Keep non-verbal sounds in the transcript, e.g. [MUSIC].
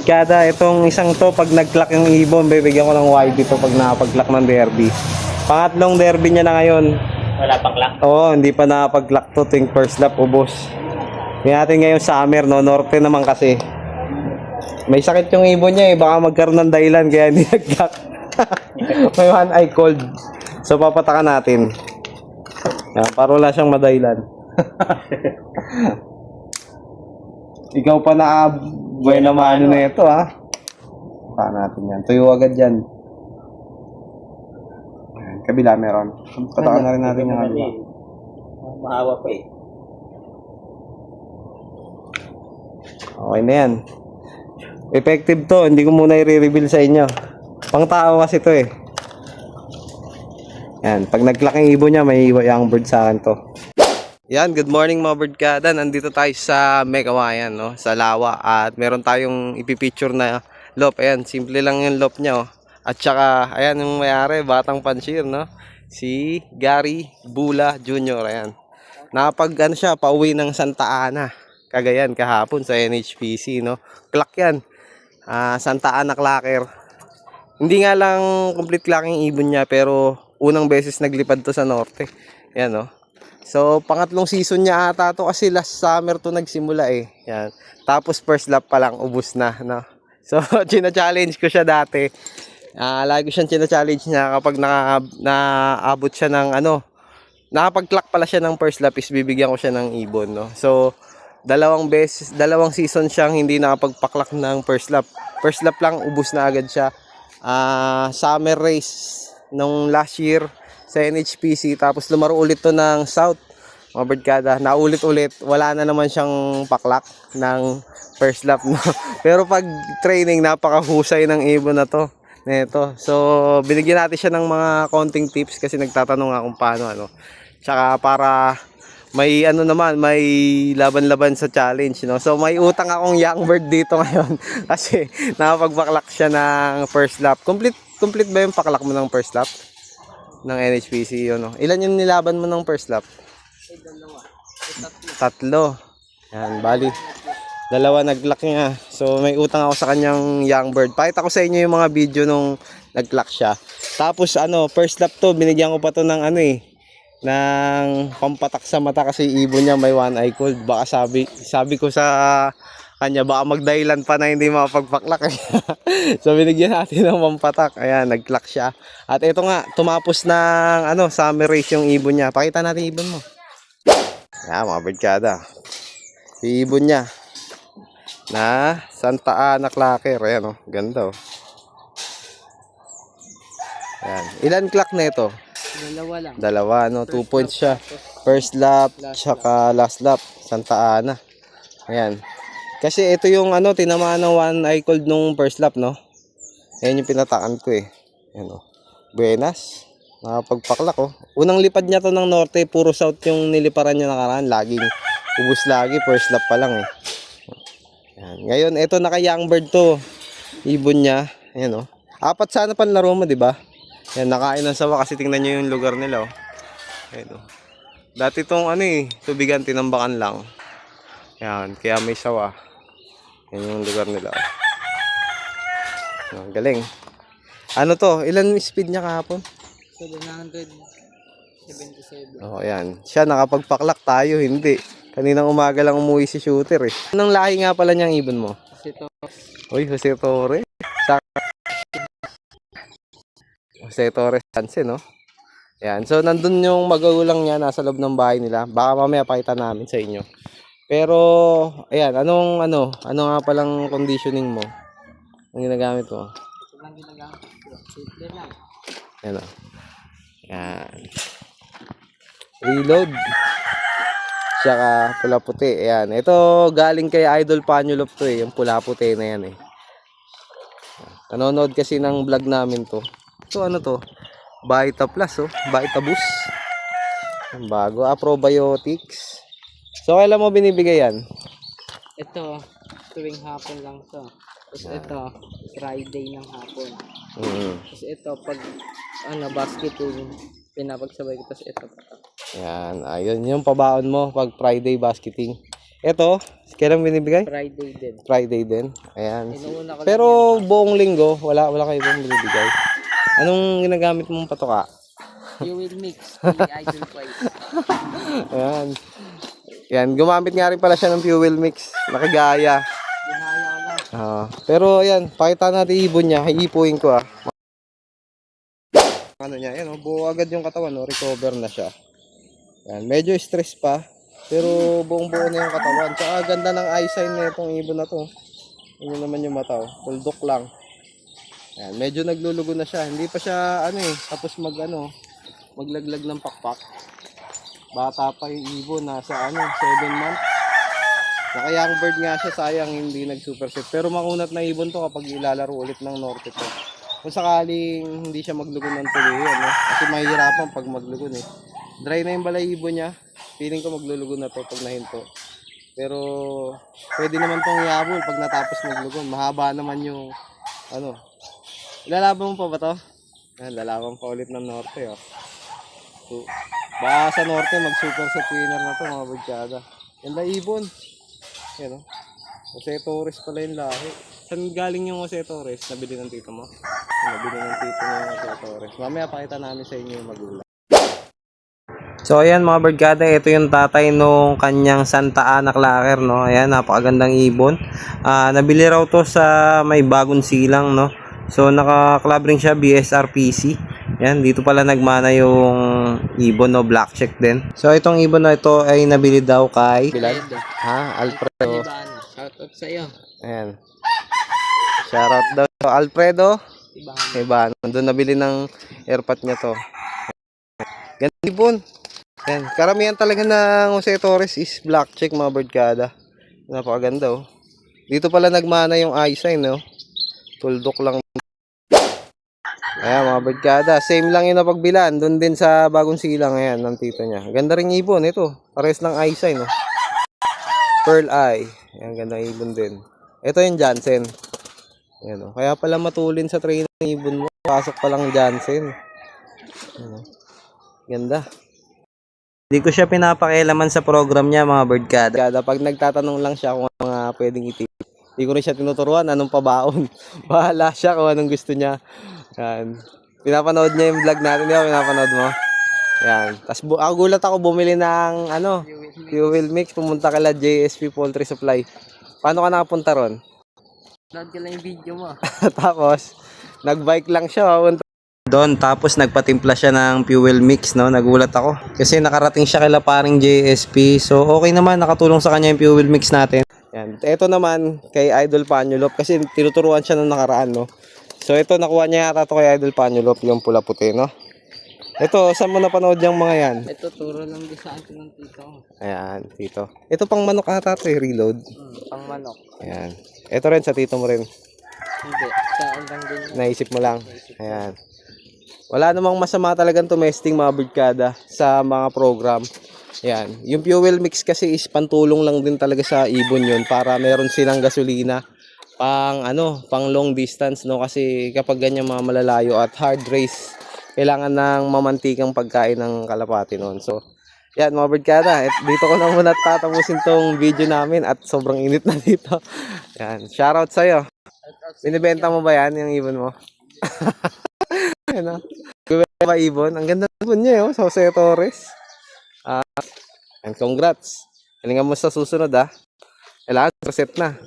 Kada itong isang to, pag nag-clock yung ibon, bibigyan ko ng YB to pag nakapag-clock ng derby. Pangatlong derby niya na ngayon. Wala pang lock. Oo, hindi pa nakapag-clock to tuwing first lap, ubos. May natin ngayon summer, no? Norte naman kasi. May sakit yung ibon niya eh, baka magkaroon ng dahilan kaya hindi [LAUGHS] nag-clock. [LAUGHS] May one eye cold. So papatakan natin. Yan, para wala siyang madailan. [LAUGHS] Ikaw pa na buhay na mano na ito ha. Paano natin yan? Tuyo agad yan. Ayan, Kabila meron. Patakan na rin natin yung kabila. Mahawa pa eh. Okay na yan. Effective to. Hindi ko muna i-reveal sa inyo. Pang tao kasi to eh. Yan. Pag nag-clock yung ibon niya, may young bird sa akin to. Yan, good morning mga birdkada. Nandito tayo sa Megawayan, no? Sa Lawa. At meron tayong ipipicture na lop. Ayan, simple lang yung lop niya, oh. At saka, ayan yung mayari, batang panshir, no? Si Gary Bula Jr. Ayan. Nakapag, ano siya, pauwi ng Santa Ana. Cagayan, kahapon sa NHPC, no? Clock yan. Ah, Santa Ana Clacker. Hindi nga lang complete clocking ibon niya, pero unang beses naglipad to sa norte. Yan, no? So, pangatlong season niya ata to kasi last summer to nagsimula eh. Yan. Tapos first lap pa lang, ubus na, no? [LAUGHS] So, [LAUGHS] china-challenge ko siya dati. Ah, lagi siyang china-challenge niya kapag naka, naabot siya ng ano, nakapag-clock pala siya ng first lap is bibigyan ko siya ng ibon, no? So, dalawang beses, dalawang season siyang hindi nakapagpaklak ng first lap. First lap lang, ubus na agad siya. Ah, summer race nung last year sa NHPC tapos lumaro ulit to ng South. Mga birdkada naulit-ulit wala na naman siyang paklak ng first lap no? [LAUGHS] Pero pag training napakahusay ng ibon na to nito so binigyan natin siya ng mga konting tips kasi nagtatanong nga kung paano ano. Tsaka para may ano naman may laban-laban sa challenge no? So may utang akong young bird dito [LAUGHS] ngayon kasi nakapagbaklak siya ng first lap. Complete complete ba yung paklak mo ng first lap ng NHPC yun, no? Ilan yung nilaban mo ng first lap? Tatlo. Yan, bali. Dalawa nag-lock niya. So, may utang ako sa kanyang young bird. Pakita ko sa inyo yung mga video nung nag-lock siya. Tapos, ano, first lap to, binigyan ko pa to ng ano eh, ng pampatak sa mata kasi ibon niya may one eye cold. Baka sabi, sabi ko sa kanya, baka magdahilan pa na hindi makapagpaklak. eh. [LAUGHS] so, binigyan natin ng pampatak. Ayan, nag-clock siya. At ito nga, tumapos ng ano, summer race yung ibon niya. Pakita natin ibon mo. Ayan, mga birdkada. Yung ibon niya. Na Santa Ana Clacker. Ayan, oh. Ganda, oh. Ayan. Ilan clock na ito? Dalawa lang. Dalawa, no? Two points siya. First lap, tsaka last lap. Santa Ana. Ayan. Kasi ito yung ano, tinamaan ng one eye cold nung first lap, no? Ayan yung pinatakan ko eh. Ayan, oh. Buenas. Nakapagpaklak, oh. Unang lipad niya to ng norte, puro south yung niliparan niya nakaraan. Laging ubus lagi, first lap pa lang eh. Ayan. Ngayon, ito naka young bird to. Ibon niya. Ayan, oh. Apat sana panlaro mo, di ba? Yan, nakain ng sawa kasi tingnan nyo yung lugar nila, oh. Ayan, oh. Dati tong ano eh, tubigan, tinambakan lang. Yan, kaya may sawa. Yan yung lugar nila. oh. Yan, galing. Ano to? Ilan speed niya kahapon? 777. Oh, yan. Siya nakapagpaklak tayo, hindi. Kaninang umaga lang umuwi si shooter eh. Anong lahi nga pala niyang ibon mo? Kasi ito, Uy, Jose Torres. Sa... Jose Torres Sanse, no? Yan. So, nandun yung magulang niya nasa loob ng bahay nila. Baka mamaya pakita namin sa inyo. Pero, ayan. Anong, ano? Ano nga palang conditioning mo? Ang ginagamit mo? ito lang ginagamit ko. Simple lang. Yan o. Yan. Reload. Tsaka pula puti. Ayan. Ito galing kay Idol Panulop to eh. Yung pula puti na yan eh. Nanonood kasi ng vlog namin to. So ano to? Baita Plus oh. Baita Boost. Ang bago. Ah, probiotics. So kailan mo binibigay yan? Ito, tuwing hapon lang to. Tapos ito, Friday ng hapon. Mm. Tapos ito, pag ano, basketing, pinapagsabay ko. Tapos ito. Yan. Ayun yung pabaon mo pag Friday basketing. Ito, kailan binibigay? Friday din. Friday din. Ayan. Inuuna ko Pero buong linggo, wala wala kayo bang binibigay. Anong ginagamit mong patoka? You will mix. Fully idol price. Ayan. Yan, gumamit nga rin pala siya ng fuel mix. Nakagaya. Ah, pero ayan, pakita natin ibon niya. Hihipuin ko ah. Ano niya, yan, oh, buo agad yung katawan, no? recover na siya. Yan, medyo stress pa, pero buong buo na yung katawan. Tsaka ganda ng eye sign na itong ibon na to. Yun naman yung mata, oh. lang. Yan, medyo naglulugo na siya. Hindi pa siya, ano eh, tapos mag, ano, maglaglag ng pakpak. Bata pa yung ibon, nasa, ano, 7 months. Naka-young bird nga siya, sayang hindi nag-super set. Pero makunat na ibon to kapag ilalaro ulit ng norte to. Kung sakaling hindi siya maglugon ng tuloy, ano? Kasi mahihirapan pag maglugon eh. Dry na yung balayibo niya. Feeling ko maglulugon na to pag nahinto. Pero pwede naman tong ihabol pag natapos maglugon. Mahaba naman yung ano. Ilalaban mo pa ba to? Ayan, lalaban pa ulit ng norte oh. So, baka sa norte mag super set winner na to mga budsyada. Yan na ibon. Yan oh. Jose Torres pala yung lahi. Saan galing yung Jose Torres? Nabili ng tito mo? Nabili ng tito mo yung Jose Torres. Mamaya pakita namin sa inyo yung magulang. So ayan mga birdgada, ito yung tatay nung kanyang Santa Ana Clacker, no? Ayan, napakagandang ibon. Ah, nabili raw to sa may bagong silang, no? So naka-club siya BSRPC. Ayan, dito pala nagmana yung ibon, no? Black check din. So itong ibon na ito ay nabili daw kay... Alfredo. Ha? Alfredo. Shoutout sa'yo. Ayan. Shoutout daw. Alfredo. Ibano. Iba, doon nabili ng airpot niya to. Ganda ibon. Yan. Karamihan talaga ng Jose Torres is black check mga birdcada. Napakaganda oh. Dito pala nagmana yung eye sign no. Tuldok lang. Ayan mga birdcada. Same lang yung napagbilan. Doon din sa bagong silang. Ayan ng tito niya. Ganda rin ibon ito. Pares ng eye sign no. Pearl eye. Ayan ganda ibon din. Ito yung Jansen. Ayan oh. Kaya pala matulin sa training ng ibon mo. Pasok pa lang Jansen. Ayan, oh. Ganda. Hindi ko siya pinapakialaman sa program niya mga birdcada. Kada pag nagtatanong lang siya kung mga pwedeng itip. Hindi ko rin siya tinuturuan anong pabaon. [LAUGHS] Bahala siya kung anong gusto niya. Yan. Pinapanood niya yung vlog natin, di ba? Pinapanood mo. Yan. Tapos bu- ako gulat ako bumili ng ano, fuel mix. Pumunta kala JSP Poultry Supply. Paano ka nakapunta ron? Load ka lang yung video mo. [LAUGHS] tapos, nagbike lang siya. papunta doon tapos nagpatimpla siya ng fuel mix no nagulat ako kasi nakarating siya kay paring JSP so okay naman nakatulong sa kanya yung fuel mix natin yan ito naman kay Idol Panulop kasi tinuturuan siya nung nakaraan no so ito nakuha niya yata to kay Idol Panulop yung pula puti no ito saan mo napanood yung mga yan Ito, turo lang din sa akin ng tito ayan tito ito pang manok ata to eh, reload Hmm, pang manok. ayan ito rin sa tito mo rin Hindi. Sa lang din. naisip mo lang ayan wala namang masama talagang tumesting mga birdkada sa mga program. Yan. Yung fuel mix kasi is pantulong lang din talaga sa ibon yun para meron silang gasolina pang ano, pang long distance no kasi kapag ganyan mga malalayo at hard race kailangan ng mamantikang pagkain ng kalapati noon. So, yan mga birdkada, et dito ko na muna tatapusin tong video namin at sobrang init na dito. [LAUGHS] Yan, shoutout sa'yo. Binibenta mo ba yan, yung ibon mo? [LAUGHS] Ano? Guweba Ibon. Ang ganda ng ibon niya, oh. Sa Jose Torres. Ah, and congrats. Galingan mo sa susunod, ah. Kailangan, reset na.